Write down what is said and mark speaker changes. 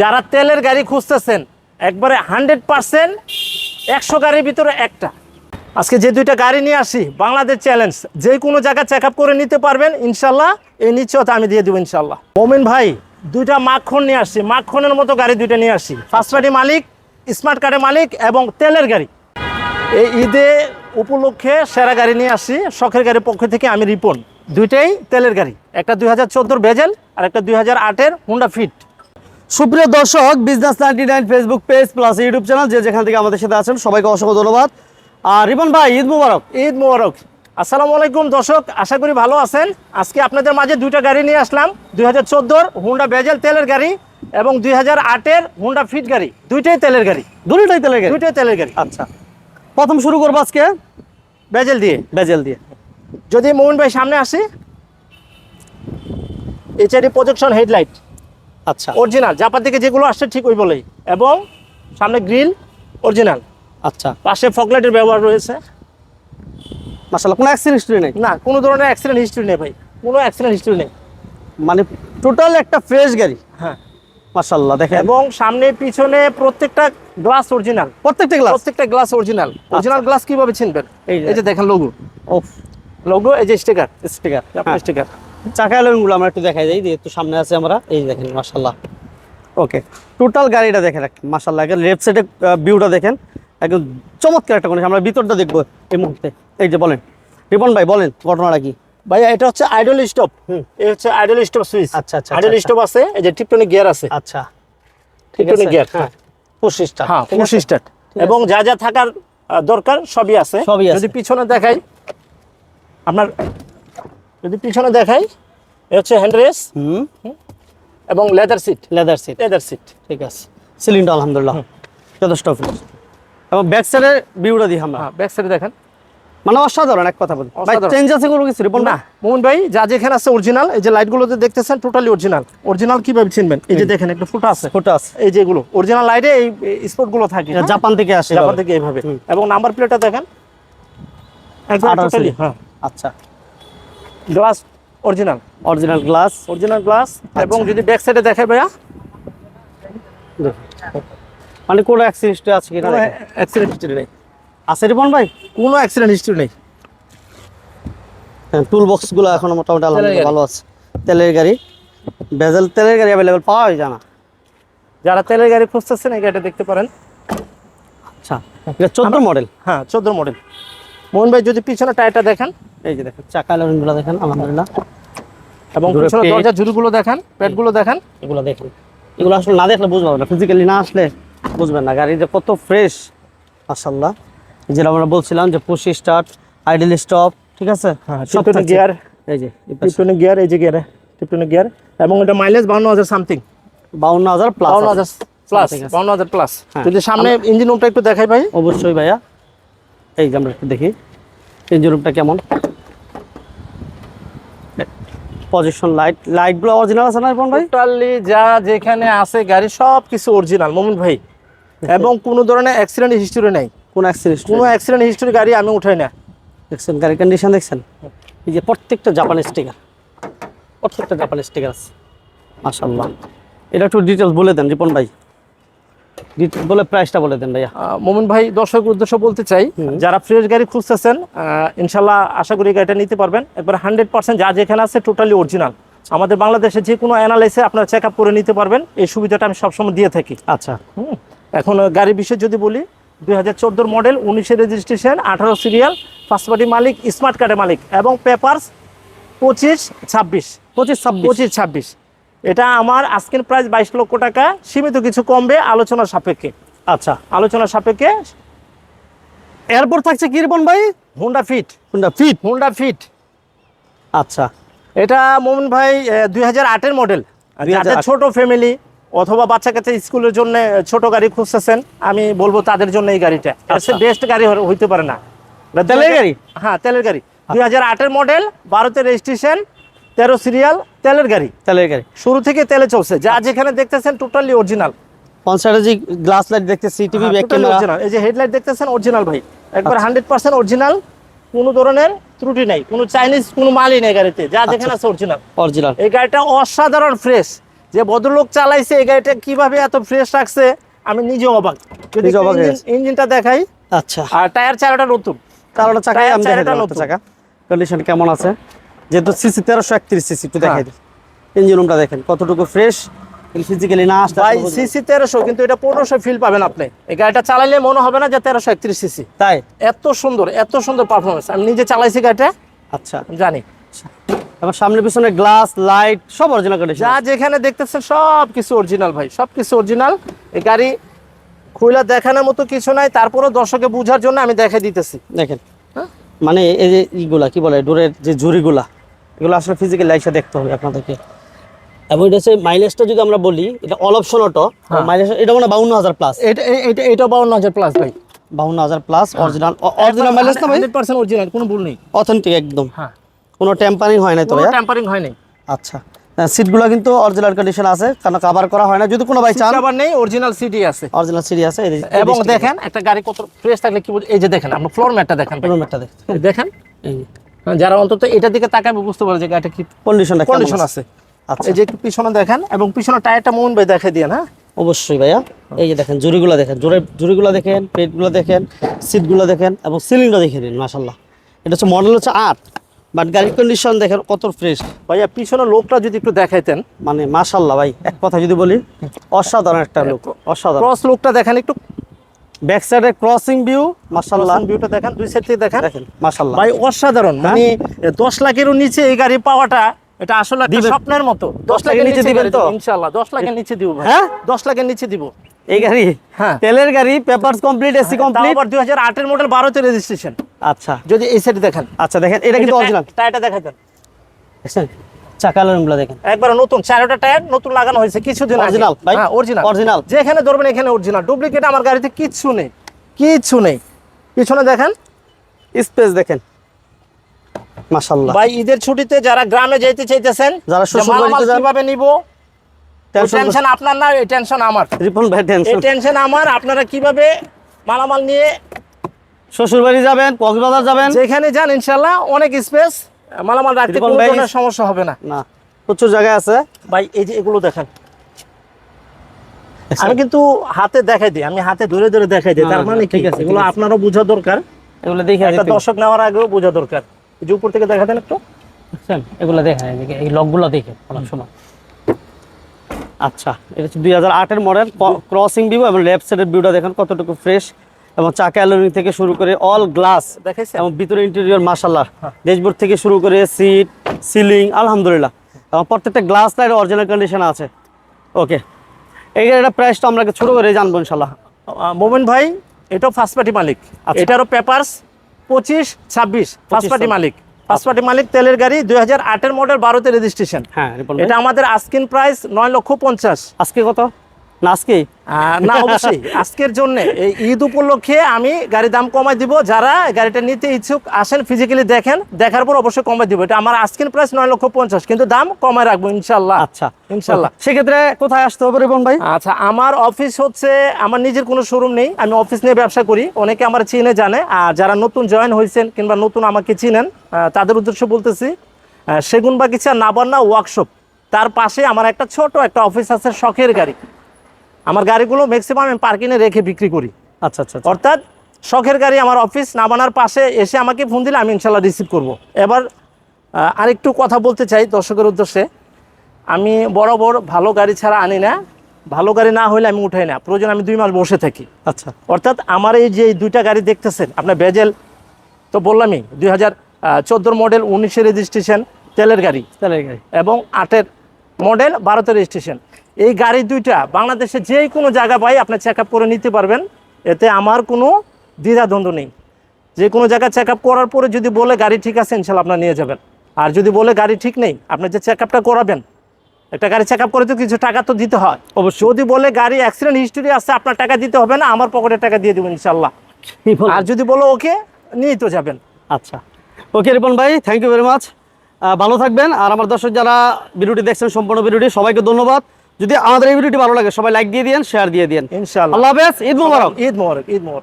Speaker 1: যারা তেলের গাড়ি খুঁজতেছেন, একবারে হান্ড্রেড পার্সেন্ট একশো গাড়ির ভিতরে একটা। আজকে যে দুইটা গাড়ি নিয়ে আসি, বাংলাদেশ চ্যালেঞ্জ, যে কোনো জায়গায় চেক করে নিতে পারবেন, ইনশাল্লাহ, এই নিশ্চয়তা আমি দিয়ে দেবো ইনশাল্লাহ। মোমিন ভাই, দুইটা মাখন নিয়ে আসছি মাখনের মতো গাড়ি দুইটা নিয়ে আসি। ফার্স্ট পার্টি মালিক স্মার্ট কার্ডের মালিক এবং তেলের গাড়ি। এই ঈদে উপলক্ষে সেরা গাড়ি নিয়ে আসি, শখের গাড়ির পক্ষ থেকে আমি রিপন। দুইটাই তেলের গাড়ি, একটা দুই হাজার বেজেল আর একটা দুই হাজার আটের হুন্ডা ফিট
Speaker 2: সুপ্রিয় দর্শক business ninety nine Facebook page plus YouTube channel যে যেখান থেকে আমাদের সাথে আছেন সবাইকে অসংখ্য ধন্যবাদ। আর রিপন ভাই ঈদ মুবারক।
Speaker 1: ঈদ মোবারক। আসসালামু আলাইকুম দর্শক আশা করি ভালো আছেন। আজকে আপনাদের মাঝে দুইটা গাড়ি নিয়ে আসলাম। দুই হাজার চোদ্দোর হুন্ডা বেজেল তেলের গাড়ি এবং দুই হাজার আটের হুন্ডা ফিট গাড়ি। দুইটাই তেলের গাড়ি।
Speaker 2: দুটোটাই তেলের গাড়ি?
Speaker 1: দুইটাই তেলের গাড়ি।
Speaker 2: আচ্ছা। প্রথম শুরু করব আজকে?
Speaker 1: বেজেল দিয়ে।
Speaker 2: বেজেল দিয়ে।
Speaker 1: যদি মোহন ভাই সামনে আসি এইচআইডি প্রজেকশন হেডলাইট
Speaker 2: আচ্ছা।
Speaker 1: অরিজিনাল জাপান থেকে যেগুলো আসছে ঠিক ওই বলেই। এবং সামনে গ্রিল অরিজিনাল
Speaker 2: আচ্ছা।
Speaker 1: পাশে ফকলাইটের ব্যবহার রয়েছে।
Speaker 2: মাসাল্লাহ কোনো অ্যাক্সিডেন্ট হিস্ট্রি নেই?
Speaker 1: না কোনো ধরনের অ্যাক্সিডেন্ট হিস্ট্রি নেই ভাই। কোনো অ্যাক্সিডেন্ট হিস্ট্রি নেই।
Speaker 2: মানে টোটাল একটা ফ্রেশ গাড়ি?
Speaker 1: হ্যাঁ।
Speaker 2: মাসাল্লাহ দেখেন।
Speaker 1: এবং সামনে পিছনে প্রত্যেকটা গ্লাস অরিজিনাল
Speaker 2: প্রত্যেকটা গ্লাস
Speaker 1: প্রত্যেকটা গ্লাস অরিজিনাল অরিজিনাল গ্লাস কীভাবে চিনবেন
Speaker 2: এই যে।
Speaker 1: দেখেন লোগো
Speaker 2: ওফ।
Speaker 1: লোগো এই যে স্টিকার
Speaker 2: স্টিকার
Speaker 1: স্টিকার
Speaker 2: চাকা এলোনগুলো আমরা একটু দেখাই যাই একটু সামনে আছে আমরা। এই দেখেন মাসাল্লাহ ওকে টোটাল গাড়িটা দেখেন মাসাল্লাহ লেফট সাইডে ভিউটা দেখেন। একদম চমৎকার একটা কন্ডিশন আমরা ভিতরটা দেখব এই মুহূর্তে। এই যে বলেন রিপন ভাই বলেন ঘটনাটা কি?
Speaker 1: ভাইয়া এটা হচ্ছে আইডল স্টপ
Speaker 2: হুম।
Speaker 1: এই হচ্ছে আইডল স্টপ সুইচ
Speaker 2: আচ্ছা, আচ্ছা,
Speaker 1: আইডল
Speaker 2: আচ্ছা,
Speaker 1: স্টপ আছে এই যে টিপটনিক গিয়ার আছে।
Speaker 2: আচ্ছা। ঠিক
Speaker 1: টিপটনিক গিয়ার
Speaker 2: হ্যাঁ। পঁচিশটা
Speaker 1: হ্যাঁ
Speaker 2: ঠিক
Speaker 1: পুশ স্টার্ট এবং যা যা থাকার দরকার সবই আছে।
Speaker 2: সবই আছে।
Speaker 1: যদি পিছনে দেখাই আপনার যদি পিছনে দেখাই এ হচ্ছে হ্যান্ড রেস
Speaker 2: হুম।
Speaker 1: এবং leather seat
Speaker 2: leather seat
Speaker 1: leather seat
Speaker 2: ঠিক আছে। সিলিন্ডার আলহামদুলিল্লাহ। যথেষ্ট ফ্রেশ এবং ব্যাক সাইডের ভিউটা দিই আমরা।
Speaker 1: ব্যাক সাইডে দেখেন।
Speaker 2: মানে অসাধারণ এক কথা বলি। ভাই চেঞ্জ আছে কোনো কিছু রিপন
Speaker 1: না মোহন ভাই যা যেখানে আছে অরিজিনাল এই যে লাইটগুলোতে দেখতেছেন টোটালি অরিজিনাল অরিজিনাল কীভাবে চিনবেন এই যে দেখেন একটা ফুটা আছে।
Speaker 2: ফুটা আছে।
Speaker 1: এই যে এগুলো অরিজিনাল লাইটে এই স্পটগুলো থাকে হ্যাঁ?
Speaker 2: জাপান থেকে আসে
Speaker 1: জাপান। থেকে এইভাবে। এবং নাম্বার প্লেটটা দেখেন। একদম টোটালি হ্যাঁ।
Speaker 2: আচ্ছা।
Speaker 1: Glass original.
Speaker 2: Original glass.
Speaker 1: Original glass
Speaker 2: আচ্ছা।
Speaker 1: এবং যদি ব্যাক সাইডে দেখে ভাইয়া।
Speaker 2: মানে কোনো অ্যাক্সিডেন্ট আছে
Speaker 1: কি
Speaker 2: না
Speaker 1: অ্যাক্সিডেন্ট হিস্ট্রি নেই।
Speaker 2: আছে রিপন ভাই?
Speaker 1: কোনো অ্যাক্সিডেন্ট হিস্ট্রি নেই।
Speaker 2: হ্যাঁ টুল বক্সগুলো এখনও মোটামুটি আলহামদুলিল্লাহ। ভালো আছে। তেলের গাড়ি। ভেজেল তেলের গাড়ি অ্যাভেলেবেল পাওয়া যায় না।
Speaker 1: যারা তেলের গাড়ি খুঁজতেছেন এই গাড়িটা দেখতে পারেন।
Speaker 2: আচ্ছা। এটা চোদ্দ মডেল
Speaker 1: হ্যাঁ চোদ্দ মডেল মোহন ভাই যদি পিছনে টায়ারটা দেখেন
Speaker 2: এই যে দেখেন চাকা গুলো দেখেন আলহামদুলিল্লাহ।
Speaker 1: এবং পিছনে
Speaker 2: পেট।
Speaker 1: দরজা ঝুড়িগুলো দেখেন প্যাডগুলো দেখেন।
Speaker 2: এগুলো দেখেন। এগুলো আসলে না দেখলে বুঝতে পারবেন না ফিজিক্যালি না আসলে বুঝবেন না। গাড়ি যে কত ফ্রেশ মাসাল্লাহ যেটা আমরা বলছিলাম যে পুশি স্টার্ট আইডেল স্টপ ঠিক আছে?
Speaker 1: হ্যাঁ গিয়ার
Speaker 2: এই যে
Speaker 1: টিপটনিক গিয়ার এই যে গিয়ারে টিপটনিক গিয়ার এবং এটা মাইলেজ বাউন্ন হাজার সামথিং
Speaker 2: বাউন্ন হাজার প্লাস
Speaker 1: বাউন্ন হাজার প্লাস। বাউন্ন হাজার প্লাস
Speaker 2: হ্যাঁ।
Speaker 1: যদি সামনে ইঞ্জিন রুমটা একটু দেখাই ভাই।
Speaker 2: অবশ্যই ভাইয়া। এই যে আমরা একটু দেখি। ইঞ্জিন রুমটা কেমন? পজিশন লাইট লাইটগুলো অরিজিনাল আছে না রিপন ভাই?
Speaker 1: টোটালি যা যেখানে আছে গাড়ি সব কিছু অরিজিনাল মোমিন ভাই। এবং কোনো ধরনের অ্যাক্সিডেন্ট হিস্টোরি নেই।
Speaker 2: কোন অ্যাক্সিডেন্ট
Speaker 1: কোনো অ্যাক্সিডেন্ট হিস্টোরি গাড়ি আমি উঠাই না।
Speaker 2: দেখছেন গাড়ির কন্ডিশন দেখছেন? এই যে প্রত্যেকটা জাপানি স্টিকার প্রত্যেকটা জাপানি স্টিকার আছে। মাশাল্লাহ এটা একটু ডিটেলস বলে দেন রিপন ভাই। বলে প্রাইসটা বলে দেন ভাইয়া।
Speaker 1: মোমিন ভাই দর্শক উদ্দেশ্য বলতে চাই যারা ফ্রেশ গাড়ি খুঁজতেছেন ইনশাল্লাহ আশা করি গাড়িটা নিতে পারবেন। একবার হান্ড্রেড পার্সেন্ট যা যেখানে আছে টোটালি অরিজিনাল আমাদের বাংলাদেশে যে কোনো অ্যানালাইসে আপনারা চেক আপ করে নিতে পারবেন। এই সুবিধাটা আমি সবসময় দিয়ে থাকি।
Speaker 2: আচ্ছা।
Speaker 1: এখন গাড়ির বিষয়ে যদি বলি দুই হাজার চোদ্দোর মডেল উনিশের রেজিস্ট্রেশন আঠারো সিরিয়াল ফার্স্ট পার্টি মালিক স্মার্ট কার্ডের মালিক এবং পেপারস পঁচিশ ছাব্বিশ।
Speaker 2: পঁচিশ ছাব্বিশ।
Speaker 1: পঁচিশ ছাব্বিশ। এটা আমার আজকের প্রাইস বাইশ লক্ষ টাকা সীমিত কিছু কমবে আলোচনার সাপেক্ষে।
Speaker 2: আচ্ছা।
Speaker 1: আলোচনার সাপেক্ষে
Speaker 2: এরপর থাকছে কি রিপন ভাই?
Speaker 1: Honda Fit
Speaker 2: Honda Fit
Speaker 1: Honda Fit
Speaker 2: আচ্ছা।
Speaker 1: এটা মোমিন ভাই দুই হাজার আটের মডেল
Speaker 2: 2008
Speaker 1: যাদের ছোট ফ্যামিলি অথবা বাচ্চা কাচ্চা স্কুলের জন্য ছোট গাড়ি খুঁজতেছেন আমি বলব তাদের জন্য এই গাড়িটা।
Speaker 2: আচ্ছা।
Speaker 1: বেস্ট গাড়ি হ- হইতে পারে না।
Speaker 2: তেলের গাড়ি?
Speaker 1: হ্যাঁ তেলের গাড়ি। দুই হাজার আটের মডেল ভারতের রেজিস্ট্রেশন তেরো সিরিয়াল তেলের গাড়ি।
Speaker 2: তেলের গাড়ি।
Speaker 1: শুরু থেকে তেলে চলছে।
Speaker 2: আচ্ছা।
Speaker 1: যা যেখানে দেখতেছেন টোটালি অরিজিনাল
Speaker 2: যে গ্লাস লাইট দেখতেছি টিভি ব্যাক ক্যামেরা
Speaker 1: অরিজিনাল এই যে হেডলাইট দেখতেছেন অরিজিনাল ভাই। একবার হান্ড্রেড পার্সেন্ট অরিজিনাল কোনো ধরনের ত্রুটি নাই। কোনো চাইনিজ কোনো মালই নেই গাড়িতে। যা যেখানে আছে অরিজিনাল
Speaker 2: অরিজিনাল
Speaker 1: এই গাড়িটা অসাধারণ ফ্রেশ যে ভদ্রলোক চালাইছে এই গাড়িটা কীভাবে এত ফ্রেশ রাখছে আমি নিজে অবাক। যদি
Speaker 2: হয়ে
Speaker 1: ইঞ্জিনটা দেখাই।
Speaker 2: আচ্ছা।
Speaker 1: আর টায়ার চারটা নতুন।
Speaker 2: চাকা
Speaker 1: চারটা নতুন।
Speaker 2: চাকা। কন্ডিশন কেমন আছে? যেহেতু সিসি তেরোশো একত্রিশ সিসি একটু দেখাই। দিই। ইঞ্জিন রুমটা দেখেন কতটুকু ফ্রেশ ফিজিক্যালি না আসতে
Speaker 1: ভাই সিসি তেরোশো কিন্তু এটা পনেরোশো ফিল পাবেন আপনি। এই গাড়িটা চালাইলে মনে হবে না যে তেরোশো একত্রিশ সিসি
Speaker 2: তাই?
Speaker 1: এত সুন্দর এত সুন্দর পারফরমেন্স আমি নিজে চালাইছি গাড়িটা।
Speaker 2: আচ্ছা।
Speaker 1: জানি।
Speaker 2: এবং সামনে পিছনে গ্লাস লাইট সব অরিজিনাল কন্ডিশন
Speaker 1: যা যেখানে দেখতেছেন সব কিছু অরিজিনাল ভাই সব কিছু অরিজিনাল এই গাড়ি খুইলা দেখানোর মতো কিছু নাই তারপরে দর্শকে বোঝার জন্য আমি দেখাই দিতেছি।
Speaker 2: দেখেন।
Speaker 1: হ্যাঁ?
Speaker 2: মানে এই যে ইগুলা কি বলে ডোরের যে ঝুড়িগুলা এগুলো আসলে ফিজিক্যাল লাইফে দেখতে হবে আপনাদেরকে। এবং এটা হচ্ছে মাইলেজটা যদি আমরা বলি এটা অল অপশন অটো
Speaker 1: হ্যাঁ।
Speaker 2: মাইলেজ এটা মানে বাউন্ন হাজার প্লাস
Speaker 1: এটা এটা এটা বাউন্ন হাজার প্লাস ভাই।
Speaker 2: বাউন্ন হাজার প্লাস
Speaker 1: হ্যাঁ।
Speaker 2: অরিজিনাল অরিজিনাল মাইলেজ না ভাই?
Speaker 1: পার্সেন্ট অরিজিনাল কোনো ভুল নেই।
Speaker 2: অথেন্টিক একদম।
Speaker 1: হ্যাঁ।
Speaker 2: কোনো টেম্পারিং হয় না তো?
Speaker 1: ট্যাম্পারিং হয়নি
Speaker 2: আচ্ছা। সিটগুলো কিন্তু অরিজিনাল কন্ডিশন আছে কারণ কভার করা হয় না। যদি কোনো ভাই চান
Speaker 1: আবার নেই অরিজিনাল সিটি আছে।
Speaker 2: অরিজিনাল সিরি আছে
Speaker 1: এবং দেখেন একটা গাড়ি কত ফ্রেশ থাকলে কি বুঝ- এই যে দেখেন আপনার ফ্লোর ম্যাটটা দেখেন।
Speaker 2: এই room দেখেন।
Speaker 1: দেখেন। হ্যাঁ, যারা অন্তত এটার দিকে তাকাবে বুঝতে পারে যে গাড়িটা কি
Speaker 2: কন্ডিশনটা
Speaker 1: কন্ডিশন আছে?
Speaker 2: আচ্ছা।
Speaker 1: এই যে একটু পিছনে দেখেন এবং পিছনে টায়ারটা মোহন ভাই দেখে দিয়ে না?
Speaker 2: অবশ্যই ভাইয়া। এই যে দেখেন জুড়িগুলো দেখেন জোরে জুড়িগুলো দেখেন পেটগুলো দেখেন সিটগুলো দেখেন এবং সিলিংটা দেখে নিন মাসাল্লাহ এটা হচ্ছে মডেল হচ্ছে আট বাট গাড়ির কন্ডিশন দেখেন কত ফ্রেশ
Speaker 1: ভাইয়া পিছনে লোকটা যদি একটু দেখাইতেন।
Speaker 2: মানে মাসাল্লাহ ভাই এক কথা যদি বলি অসাধারণ একটা লোক অসাধারণ।
Speaker 1: ক্রস লোকটা দেখেন একটু
Speaker 2: ব্যাক সাইডে ক্রসিং ভিউ মাসাল্লাহ
Speaker 1: ভিউটা দেখেন দুই সাইড থেকে দেখেন।
Speaker 2: মাসাল্লাহ
Speaker 1: ভাই অসাধারণ। মানে দশ লাখেরও নিচে এই গাড়ি পাওয়াটা এটা আসলে একটা স্বপ্নের মতো।
Speaker 2: দশ লাখের নিচে দিবেন তো?
Speaker 1: ইনশাল্লাহ দশ লাখের নিচে দিব ভাই।
Speaker 2: হ্যাঁ?
Speaker 1: দশ লাখের নিচে দিব।
Speaker 2: এই গাড়ি?
Speaker 1: হ্যাঁ।
Speaker 2: তেলের গাড়ি পেপারস কমপ্লিট এসি কমপ্লিট
Speaker 1: আবার দুই হাজার আটের মডেল বারোতে রেজিস্ট্রেশন
Speaker 2: আচ্ছা।
Speaker 1: যদি এই সাইডে দেখেন।
Speaker 2: আচ্ছা দেখেন এটা কিন্তু অরিজিনাল
Speaker 1: টায়ারটা দেখাতেন
Speaker 2: দেখছেন চাকালোগুলো দেখেন।
Speaker 1: একবার নতুন চারোটা টায়ার নতুন লাগানো হয়েছে কিছুদিন আগে।
Speaker 2: ভাই?
Speaker 1: হ্যাঁ অরিজিনাল
Speaker 2: Original?
Speaker 1: যেখানে ধরবেন এখানে অরিজিনাল ডুপ্লিকেট আমার গাড়িতে কিচ্ছু নেই কিচ্ছু নেই। পিছনে দেখেন
Speaker 2: স্পেস দেখেন। মাশাল্লাহ
Speaker 1: ভাই ঈদের ছুটিতে যারা গ্রামে যেতে চাইতেছেন
Speaker 2: যারা
Speaker 1: যে
Speaker 2: শ্বশুর বাড়িতে
Speaker 1: কীভাবে নিব টেনশন আপনার না এই টেনশন আমার।
Speaker 2: রিপন ভাই
Speaker 1: এই
Speaker 2: টেনশন
Speaker 1: টেনশন আমার আপনারা কীভাবে মালামাল নিয়ে
Speaker 2: শ্বশুর বাড়ি যাবেন কক্সবাজার যাবেন।
Speaker 1: যেখানে যান ইনশাল্লাহ অনেক স্পেস মালামাল রাখতে কোনো ধরনের সমস্যা হবে না।
Speaker 2: না প্রচুর জায়গায় আছে।
Speaker 1: ভাই এই যে এগুলো দেখেন। আমি কিন্তু হাতে দেখাই দিই আমি হাতে ধরে ধরে দেখাই দিই তার মানে
Speaker 2: ঠিক আছে,
Speaker 1: এগুলো আপনারও বোঝা দরকার।
Speaker 2: এগুলো দেখে
Speaker 1: একটা দর্শক নেওয়ার আগেও বোঝা দরকার। এই যে উপর থেকে দেখাতেন একটু।
Speaker 2: এগুলো দেখেন এই লকগুলো দেখে অনেক সময়। আচ্ছা এটা হচ্ছে দুই হাজার আটের মডেল ক্রসিং ভিউ এবং লেফট সাইডের ভিউটা দেখেন কতটুকু ফ্রেশ এবং চাকা অ্যালোরিং থেকে শুরু করে অল গ্লাস এবং ভিতরে ইন্টেরিয়র মাসাল্লাহ। ড্যাশবোর্ড থেকে শুরু করে সিট সিলিং আলহামদুলিল্লাহ। এবং প্রত্যেকটা গ্লাস লাইট অরিজিনাল কন্ডিশন আছে। ওকে এই গাড়িটার প্রাইসটা আমরা ছোট করে জানব ইনশাল্লাহ
Speaker 1: মোমেন ভাই এটাও ফার্স্ট পার্টি মালিক।
Speaker 2: আচ্ছা।
Speaker 1: এটারও পেপারস পঁচিশ ছাব্বিশ ফার্স্ট পার্টি মালিক। ফার্স্ট পার্টি মালিক তেলের গাড়ি দুই হাজার আটের মডেল বারোতে রেজিস্ট্রেশন
Speaker 2: হ্যাঁ
Speaker 1: এটা আমাদের আস্কিন প্রাইস নয় লক্ষ পঞ্চাশ।
Speaker 2: আজকে কত? না আজকেই?
Speaker 1: আহ, না অবশ্যই। আজকের জন্য এই ঈদ উপলক্ষে আমি গাড়ির দাম কমাই দিব। যারা গাড়িটা নিতে ইচ্ছুক আসেন ফিজিক্যালি দেখেন দেখার পর অবশ্যই কমাই দিব। এটা আমার আজকের প্রাইস নয় লক্ষ পঞ্চাশ কিন্তু দাম কমায় রাখব ইনশাল্লাহ।
Speaker 2: আচ্ছা।
Speaker 1: ইনশাল্লাহ।
Speaker 2: সেক্ষেত্রে কোথায় আসতে হবে রিপন ভাই?
Speaker 1: আচ্ছা আমার অফিস হচ্ছে আমার নিজের কোনো শোরুম নেই। আমি অফিস নিয়ে ব্যবসা করি। অনেকে আমার চিনে জানে। আর যারা নতুন জয়েন হয়েছেন কিংবা নতুন আমাকে চিনেন তাদের উদ্দেশ্য বলতেছি সেগুন বাগিচা নাবান্না ওয়ার্কশপ তার পাশে আমার একটা ছোট একটা অফিস আছে শখের গাড়ি। আমার গাড়িগুলো ম্যাক্সিমাম আমি পার্কিংয়ে রেখে বিক্রি করি।
Speaker 2: আচ্ছা আচ্ছা আচ্ছা।
Speaker 1: অর্থাৎ শখের গাড়ি আমার অফিস নাবানার পাশে এসে আমাকে ফোন দিলে আমি ইনশাল্লাহ রিসিভ করব। এবার আরেকটু কথা বলতে চাই দর্শকের উদ্দেশ্যে। আমি বরাবর ভালো গাড়ি ছাড়া আনি না। ভালো গাড়ি না হলে আমি উঠাই না। প্রয়োজন আমি দুই মাস বসে থাকি।
Speaker 2: আচ্ছা।
Speaker 1: অর্থাৎ আমার এই যে দুইটা গাড়ি দেখতেছেন আপনার বেজেল তো বললামই দুই হাজার চোদ্দোর মডেল উনিশের রেজিস্ট্রেশন তেলের গাড়ি
Speaker 2: তেলের গাড়ি।
Speaker 1: এবং আটের মডেল ভারতের রেজিস্ট্রেশন এই গাড়ি দুইটা বাংলাদেশে যে কোনো জায়গা পাই আপনি চেক আপ করে নিতে পারবেন। এতে আমার কোনো দ্বিধাদ্বন্দ্ব নেই। যে কোনো জায়গায় চেক আপ করার পরে যদি বলে গাড়ি ঠিক আছে ইনশাল্লাহ আপনার নিয়ে যাবেন। আর যদি বলে গাড়ি ঠিক নেই আপনি যে চেক করাবেন একটা গাড়ি চেক আপ করে তো কিছু টাকা তো দিতে হয়।
Speaker 2: অবশ্যই।
Speaker 1: যদি বলে গাড়ি অ্যাক্সিডেন্ট হিস্টোরি আছে আপনার টাকা দিতে হবে না আমার পকেটের টাকা দিয়ে দেবেন ইনশাল্লাহ। আর যদি বলো ওকে নিয়ে তো যাবেন।
Speaker 2: আচ্ছা। ওকে রিপন ভাই থ্যাংক ইউ ভেরি মাচ ভালো থাকবেন। আর আমার দর্শক যারা ভিডিওটি দেখছেন সম্পূর্ণ ভিডিওটি সবাইকে ধন্যবাদ। যদি আমাদের এই ভিডিওটি ভালো লাগে সবাই লাইক দিয়ে দিন শেয়ার দিয়ে দিন
Speaker 1: ইনশাল্লাহ
Speaker 2: আল্লাহ হাফেজ ঈদ মোবারক।
Speaker 1: ঈদ মোবারক ঈদ মোবারক।